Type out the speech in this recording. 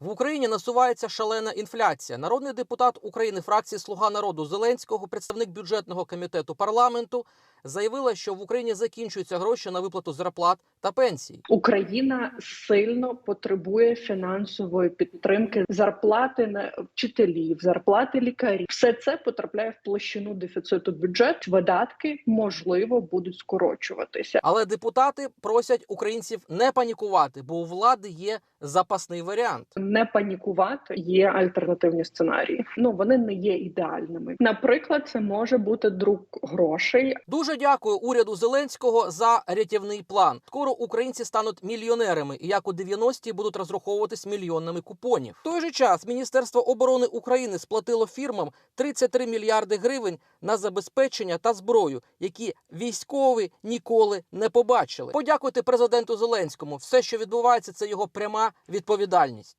В Україні насувається шалена інфляція. Народний депутат України фракції Слуга народу Зеленського, представник бюджетного комітету парламенту, заявила, що в Україні закінчуються гроші на виплату зарплат та пенсій. Україна сильно потребує фінансової підтримки, зарплати на вчителів, зарплати лікарів. Все це потрапляє в площину дефіциту бюджету. Видатки можливо будуть скорочуватися. Але депутати просять українців не панікувати, бо у влади є запасний варіант. Не панікувати є альтернативні сценарії. Ну вони не є ідеальними. Наприклад, це може бути друк грошей Дуже дякую уряду Зеленського за рятівний план. Скоро українці стануть мільйонерами і як у 90-ті будуть розраховуватись мільйонами купонів. В той же час Міністерство оборони України сплатило фірмам 33 мільярди гривень на забезпечення та зброю, які військові ніколи не побачили. Подякуйте президенту Зеленському. Все, що відбувається, це його пряма відповідальність.